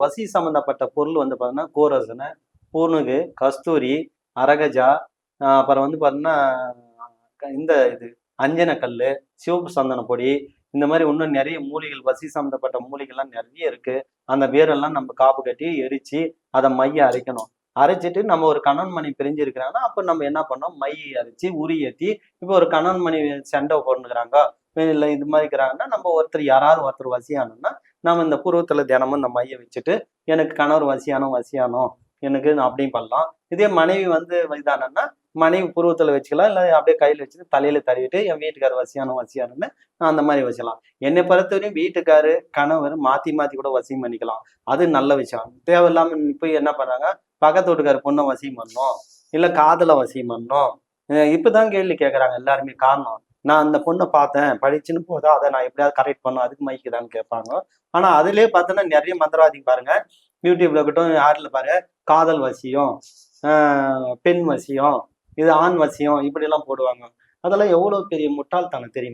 வசி சம்மந்தப்பட்ட பொருள் வந்து பார்த்தீங்கன்னா கோரசனை பூனுகு கஸ்தூரி அரகஜா அப்புறம் வந்து பார்த்தீங்கன்னா இந்த இது அஞ்சனக்கல் சிவப்பு சந்தன பொடி இந்த மாதிரி இன்னும் நிறைய மூலிகள் வசி சம்மந்தப்பட்ட மூலிகள்லாம் நிறைய இருக்கு. அந்த வேரெல்லாம் நம்ம காப்பு கட்டி எரிச்சு அதை மைய அரைக்கணும். அரைச்சிட்டு நம்ம ஒரு கணவன் மணி பிரிஞ்சு இருக்கிறாங்கன்னா அப்போ நம்ம என்ன பண்ணோம்? மையை அரைச்சி உரி ஏற்றி இப்போ ஒரு கணவன் மணி சண்டை போட்டுக்கிறாங்க இல்லை இது மாதிரி இருக்கிறாங்கன்னா நம்ம ஒருத்தர் யாராவது ஒருத்தர் வசியானோம்னா நம்ம இந்த பூர்வத்தில் தினமும் இந்த மைய வச்சுட்டு எனக்கு கணவர் வசியானோ வசியானோ எனக்கு நான் அப்படியும் பண்ணலாம். இதே மனைவி வந்து இதானன்னா மனைவி பூர்வத்தில் வச்சுக்கலாம் இல்லை அப்படியே கையில் வச்சுட்டு தலையில தருவிட்டு என் வீட்டுக்காரர் வசியானோ வசியானோன்னு நான் அந்த மாதிரி வச்சுக்கலாம். என்னை பொறுத்தவரையும் வீட்டுக்காரு கணவர் மாற்றி மாற்றி கூட வசியம் பண்ணிக்கலாம். அது நல்ல விஷயம். தேவையில்லாமல் போய் என்ன பண்ணுறாங்க பக்கத்து வீட்டுக்கார் பொண்ணை வசியம் பண்ணணும் இல்லை காதலை வசியம் பண்ணணும் இப்போதான் கேள்வி கேட்குறாங்க எல்லாருமே. காரணம் நான் அந்த பொண்ணை பார்த்தேன் படிச்சுன்னு போதா அதை நான் எப்படியாவது கரெக்ட் பண்ணும் அதுக்கு மைக்குதான்னு கேட்பாங்க. ஆனா அதுலயே பார்த்தோன்னா நிறைய மந்திரவாதி பாருங்க. யூடியூப்ல இருக்கட்டும் யாரில் பாருங்க காதல் வசியம் பெண் வசியம் இது ஆண் வசியம் இப்படி எல்லாம் போடுவாங்க. அதெல்லாம் எவ்வளவு பெரிய முட்டாள்தனம் தெரியும்?